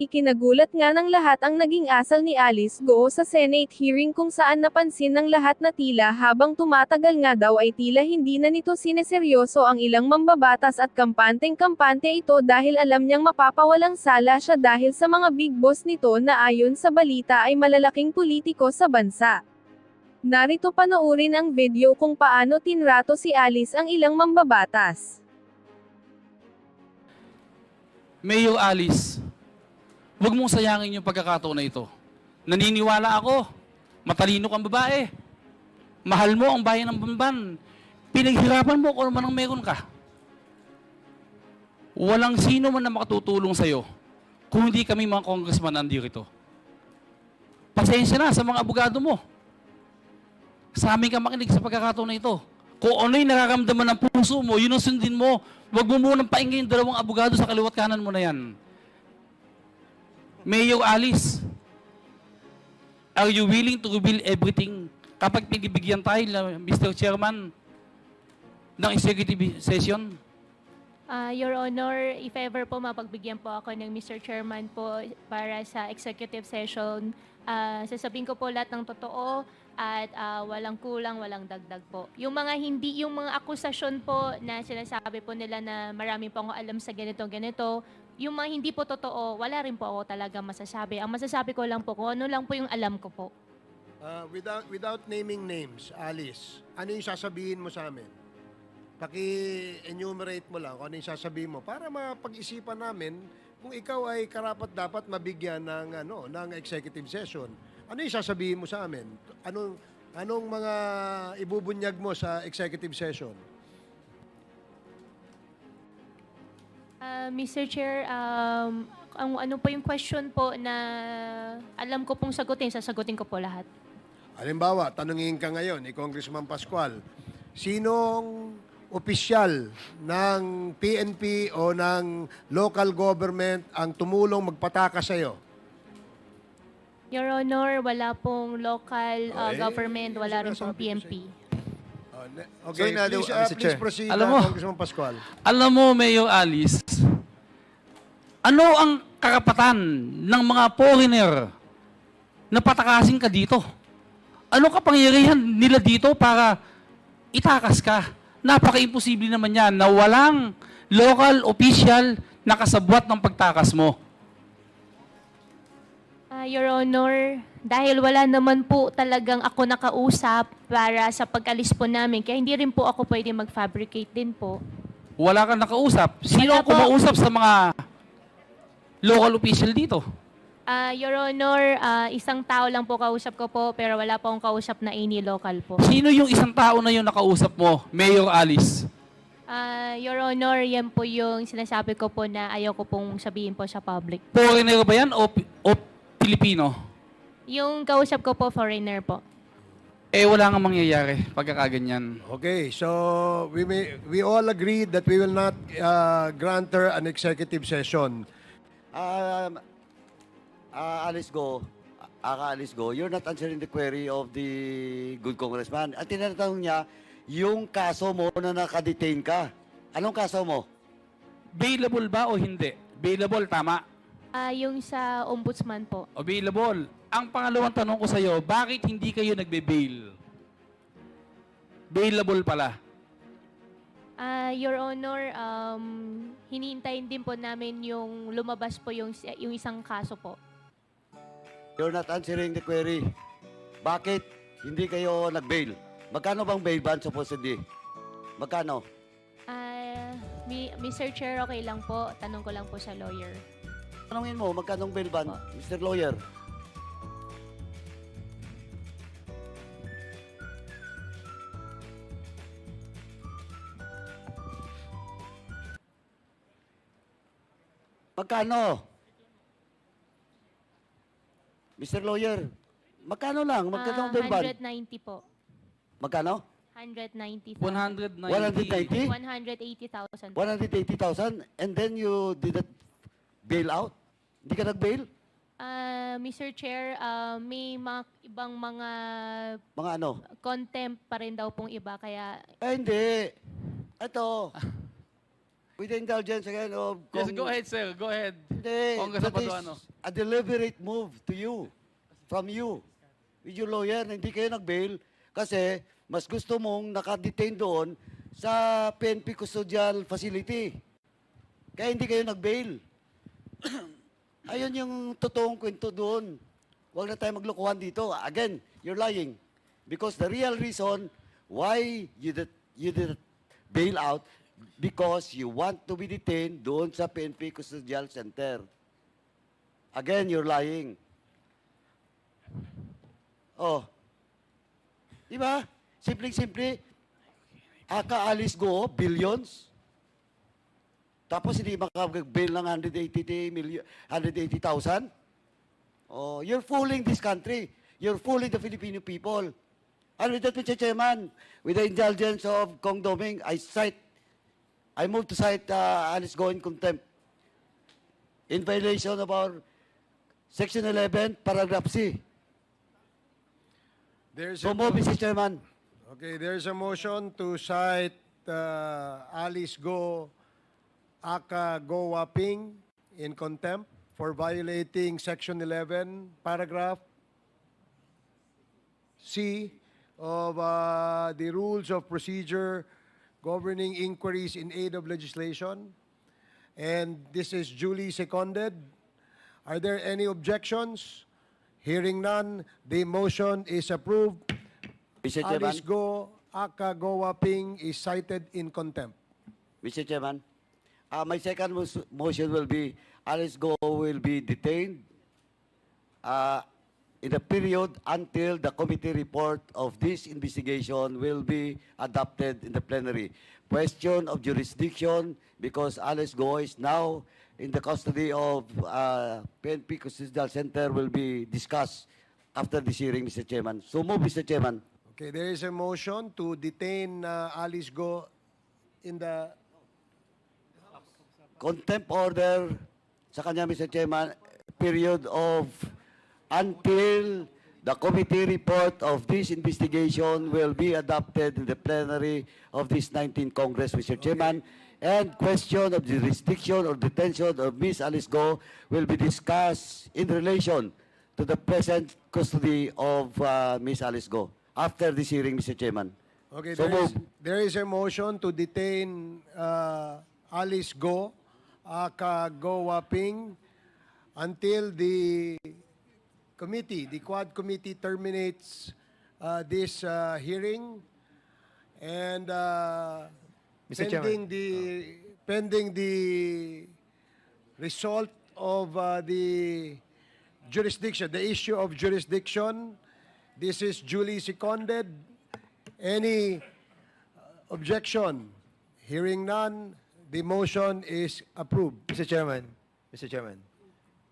Ikinagulat nga ng lahat ang naging asal ni Alice Go sa Senate hearing kung saan napansin ng lahat na tila habang tumatagal nga daw ay tila hindi na nito sineseryoso ang ilang mambabatas at kampanteng-kampante ito dahil alam niyang mapapawalang sala siya dahil sa mga big boss nito na ayon sa balita ay malalaking politiko sa bansa. Narito panoorin ang video kung paano tinrato si Alice ang ilang mambabatas. Mayor Alice, huwag mong sayangin yung pagkakataon na ito. Naniniwala ako, matalino kang babae. Mahal mo ang bayan ng Bamban. Pinaghirapan mo kung ano ang meron ka. Walang sino man na makatutulong sa'yo kung hindi kami mga congressman nandito. Pasensya na sa mga abogado mo. Sa amin ka makinig sa pagkakataon na ito. Kung ano yung nararamdaman ng puso mo, yun ang sundin mo. Huwag mo munang paingin yung dalawang abogado sa kaliwat kanan mo na yan. Mayor Alice, are you willing to reveal everything kapag pinibigyan tayo, Mr. Chairman, ng executive session? Ah, Your Honor, if ever po mapagbigyan po ako ng Mr. Chairman po para sa executive session, ah, sasabihin ko po lahat ng totoo at ah, walang kulang, walang dagdag po. Yung mga hindi, yung mga akusasyon po na sinasabi po nila na marami po ako alam sa ganito, ganito, yung mga hindi po totoo, wala rin po ako talaga masasabi. Ang masasabi ko lang po kung ano lang po yung alam ko po. Uh, without without naming names, Alice, ano yung sasabihin mo sa amin? Paki-enumerate mo lang kung ano yung sasabihin mo para mapag-isipan namin kung ikaw ay karapat dapat mabigyan ng ano ng executive session. Ano yung sasabihin mo sa amin? Anong anong mga ibubunyag mo sa executive session? Ah, Mr. Chair, um, ang ano po yung question po na alam ko pong sagutin, sasagutin ko po lahat. Halimbawa, tanungin ka ngayon ni Congressman Pascual, sinong opisyal ng PNP o ng local government ang tumulong magpataka sa iyo? Your Honor, wala pong local uh, eh, government, wala rin pong PMP. Oh, ne- So, Okay, in other- please, uh, uh, Mr. please Chair. proceed, Alam uh, mo- Congressman Pascual. Alam mo, Mayor Alice, ano ang karapatan ng mga foreigner na patakasin ka dito? Ano kapangyarihan nila dito para itakas ka? Napaka-imposible naman yan na walang local official na kasabwat ng pagtakas mo. Ah, Your Honor, dahil wala naman po talagang ako nakausap para sa pag-alis po namin, kaya hindi rin po ako pwede mag-fabricate din po. Wala kang nakausap. Sino Wala ang po. kumausap sa mga local official dito? Ah, Your Honor, ah, isang tao lang po kausap ko po, pero wala po akong kausap na any local po. Sino yung isang tao na yung nakausap mo, Mayor Alice? Ah, Your Honor, yan po yung sinasabi ko po na ayaw ko pong sabihin po sa public. Foreigner ba yan o, o Pilipino? Yung kausap ko po, foreigner po. Eh, wala nga mangyayari pagkakaganyan. Okay, so we may we all agree that we will not uh, grant her an executive session. Um, uh, Alice Go, Aka Alice Go, you're not answering the query of the good congressman. At tinatanong niya, yung kaso mo na nakadetain ka. Anong kaso mo? Available ba o hindi? Available, tama. Ah, yung sa ombudsman po. Available. Ang pangalawang tanong ko sa'yo, bakit hindi kayo nagbe-bail? Bailable pala. Ah, Your Honor, um, hinihintayin din po namin yung lumabas po yung, yung isang kaso po. You're not answering the query. Bakit hindi kayo nag-bail? Magkano bang bail ban supposedly? Magkano? Ah, mi- Mr. Chair, okay lang po. Tanong ko lang po sa lawyer. Tanungin mo, magkano bail ban, Po. Mr. Lawyer? Magkano? Mr. Lawyer, magkano lang? Magkano Ah, bail ban? 190 po. Magkano? 190,000. 190. 190? 180,000. 180,000 and then you did not bail out? Hindi ka nag-bail? Ah, Mr. Chair, ah, may mga ibang mga Mga ano? contempt pa rin daw pong iba kaya Eh, hindi. Ito. With the indulgence again of... Yes, go ahead, sir. Go ahead. Hindi. Congress that is Paduano. a deliberate move to you. From you. With your lawyer na hindi kayo nag-bail kasi mas gusto mong nakadetain doon sa PNP Custodial Facility. Kaya hindi kayo nag-bail. Ayun yung totoong kwento doon. Huwag na tayo maglokohan dito. Again, you're lying. Because the real reason why you did, you did bail out because you want to be detained doon sa PNP Custodial Center. Again, you're lying. Oh. Di ba? Simpleng-simple. Aka Alice Go, billions. Tapos hindi makapag-bail ng 180 million, 180,000? Oh, you're fooling this country. You're fooling the Filipino people. And with that, Mr. Chairman, with the indulgence of Kong Doming, I cite, I move to cite uh, Alice Go in contempt in violation of our Section 11, Paragraph C. There's So a, move, Mr. Chairman. okay, there's a motion to cite uh, Alice Go, Aka Go Ping in contempt for violating Section 11, Paragraph C of uh, the Rules of Procedure governing inquiries in aid of legislation. And this is duly seconded. Are there any objections? Hearing none, the motion is approved. Mr. Chairman. Alice Go Aka Go Waping is cited in contempt. Mr. Chairman, uh, my second motion will be Alice Go will be detained uh, in the period until the committee report of this investigation will be adopted in the plenary. Question of jurisdiction, because Alice Go is now in the custody of uh, PNP Custodial Center will be discussed after this hearing, Mr. Chairman. So move, Mr. Chairman. Okay, there is a motion to detain uh, Alice Go in the contempt order sa kanya, Mr. Chairman, period of until the committee report of this investigation will be adopted in the plenary of this 19th Congress, Mr. Chairman. And question of jurisdiction or detention of Ms. Alice Go will be discussed in relation to the present custody of uh, Ms. Alice Go after this hearing, Mr. Chairman. Okay, So there is, there is a motion to detain uh, Alice Go, Aka Go Waping, until the committee, the Quad Committee terminates uh, this uh, hearing. And uh, pending the, pending the result of uh, the jurisdiction, the issue of jurisdiction, this is duly seconded. Any objection? Hearing none, the motion is approved. Mr. Chairman, Mr. Chairman,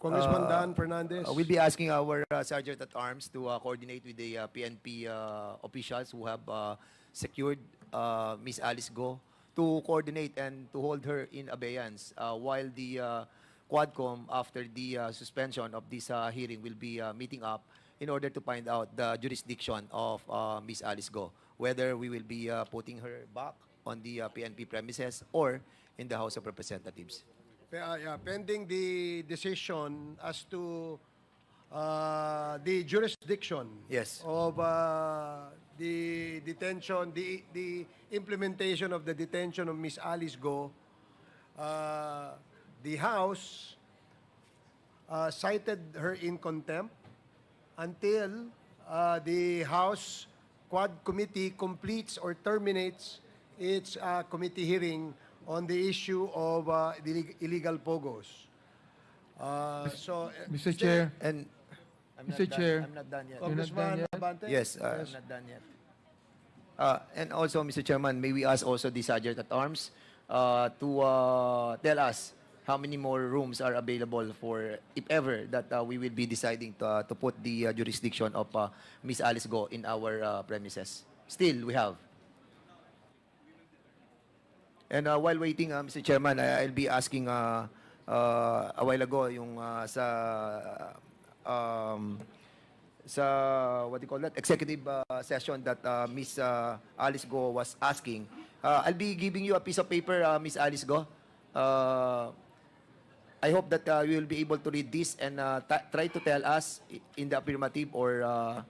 Congressman Uh, Dan Fernandez. uh, we'll be asking our uh, Sergeant at Arms to uh, coordinate with the uh, PNP uh, officials who have uh, secured uh, Miss Alice Go to coordinate and to hold her in abeyance uh, while the uh, Quadcom, after the uh, suspension of this uh, hearing, will be uh, meeting up in order to find out the jurisdiction of uh, Miss Alice Go, whether we will be uh, putting her back on the uh, PNP premises or in the House of Representatives. Pe- uh, yeah, pending the decision as to uh, the jurisdiction Yes. of uh, the detention, the, the implementation of the detention of Miss Alice Go, uh, the House uh, cited her in contempt until uh, the House Quad Committee completes or terminates its uh, committee hearing on the issue of uh, the illeg- illegal pogos. Uh, so, uh, Mr. Chair, And I'm Mr. not done- Chair. I'm not done yet. You're not done Congressman yet? Abante? Yes, uh, I'm not done yet. Uh, and also, Mr. Chairman, may we ask also the Sergeant at Arms uh, to uh, tell us how many more rooms are available for, if ever, that uh, we will be deciding to, uh, to put the uh, jurisdiction of uh, Miss Alice Go in our uh, premises. Still, we have. And uh, while waiting, uh, Mr. Chairman, I- I'll be asking uh, uh, a while ago yung uh, sa um, sa what do you call that executive uh, session that uh, Miss uh, Alice Go was asking. Uh, I'll be giving you a piece of paper, uh, Miss Alice Go. Uh, I hope that uh, you will be able to read this and uh, try to tell us in the affirmative or uh,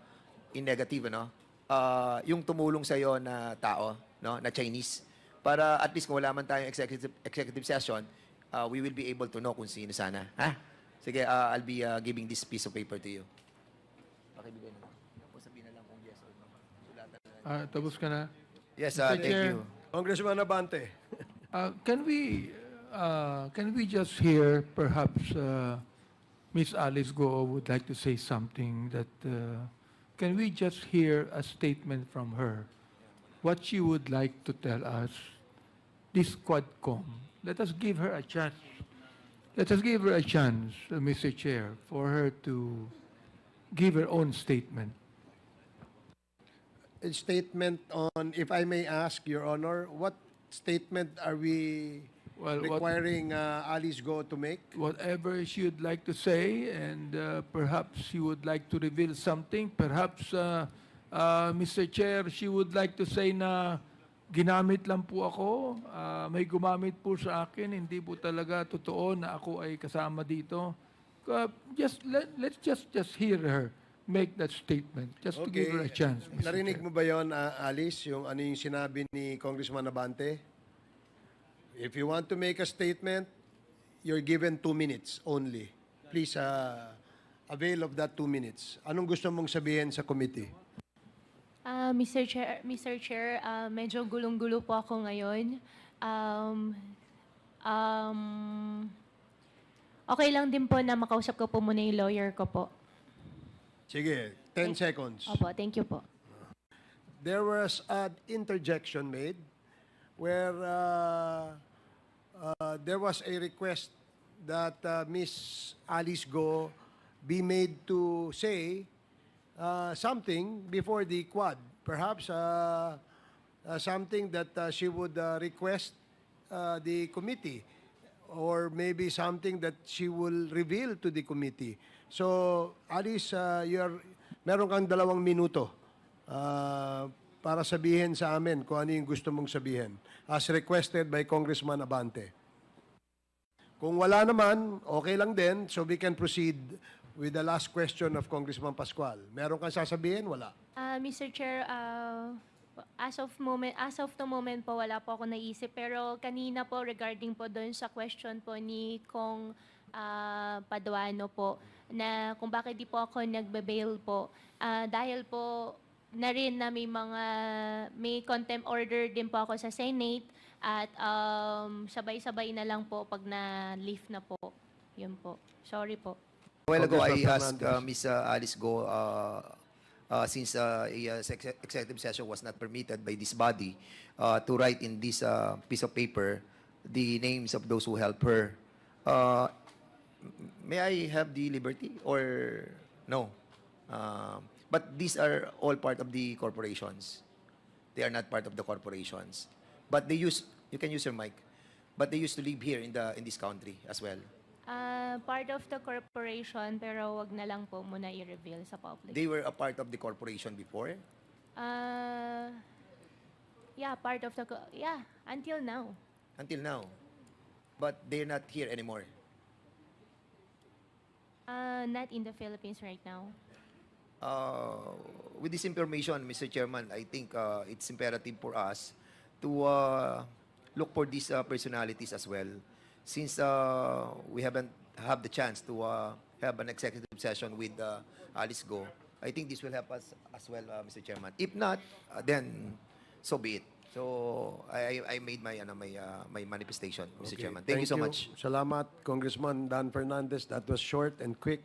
in negative, ano? Uh, yung tumulong sa iyo na tao, no, na Chinese. Para at least kung wala man tayong executive executive session, uh, we will be able to know kung sino sana, ha? Sige, uh, I'll be uh, giving this piece of paper to you. Pakibigay na. Tapos sabihin na lang kung yes or no. Sulatan na lang. Ah, tapos ka na. Yes, uh, Mr. thank Chair. you. Congressman Abante. Uh, can we uh, can we just hear perhaps uh, Miss Alice Go would like to say something that uh, can we just hear a statement from her what she would like to tell us this quadcom let us give her a chance let us give her a chance uh, Mr. Chair for her to give her own statement A statement on, if I may ask, Your Honor, what statement are we Well, what- requiring uh, Alice Go to make? whatever she would like to say, and uh, perhaps she would like to reveal something. Perhaps, uh, uh, Mr. Chair, she would like to say na ginamit lang po ako, uh, may gumamit po sa akin, hindi po talaga totoo na ako ay kasama dito. Uh, just let, let's just just hear her make that statement, just to give her a chance. Mr. Narinig mo ba yon, uh, Alice, yung ano yung sinabi ni Congressman Abante? If you want to make a statement, you're given two minutes only. Please uh, avail of that two minutes. Anong gusto mong sabihin sa committee? Ah, Mr. Chair, Mr. Chair, ah, medyo gulong-gulo po ako ngayon. Um, um, okay lang din po na makausap ko po muna yung lawyer ko po. Sige, 10 seconds. Opo, thank you po. there was an interjection made where uh, uh, there was a request that uh, Miss Alice Go be made to say uh, something before the quad. Perhaps uh, uh, something that uh, she would uh, request uh, the committee or maybe something that she will reveal to the committee. So, Alice, uh, you're, meron kang dalawang minuto uh, para sabihin sa amin kung ano yung gusto mong sabihin as requested by Congressman Abante. Kung wala naman, okay lang din, so we can proceed with the last question of Congressman Pascual. Meron kang sasabihin? Wala. Ah, Mr. Chair, ah, as of moment as of the moment po wala po ako naisip pero kanina po regarding po doon sa question po ni Kong ah, Paduano po na kung bakit di po ako nagbe-bail po Ah, dahil po na rin na may mga may contempt order din po ako sa Senate at um, sabay-sabay na lang po pag na-lift na po. Yun po. Sorry po. A while ago, I Congressman asked uh, Fernandez. Miss uh, Alice Go, uh, uh, since uh, a uh, sex- executive session was not permitted by this body, uh, to write in this uh, piece of paper the names of those who help her. Uh, m- may I have the liberty or no? Um, but these are all part of the corporations. They are not part of the corporations. But they use, you can use your mic, but they used to live here in the in this country as well. Ah, part of the corporation pero wag na lang po muna i-reveal sa public. They were a part of the corporation before. Ah, yeah, part of the co- yeah, until now. until now. But they're not here anymore. Ah, not in the Philippines right now. Uh, with this information, Mr. Chairman, I think uh, it's imperative for us to uh, look for these uh, personalities as well. Since uh, we haven't have the chance to uh, have an executive session with uh, Alice Go, I think this will help us as well, uh, Mr. Chairman. If not, uh, then so be it. So I, I made my ano, my uh, my manifestation, Mr. Okay, Chairman. Thank, you so much. Salamat, Congressman Dan Fernandez. That was short and quick.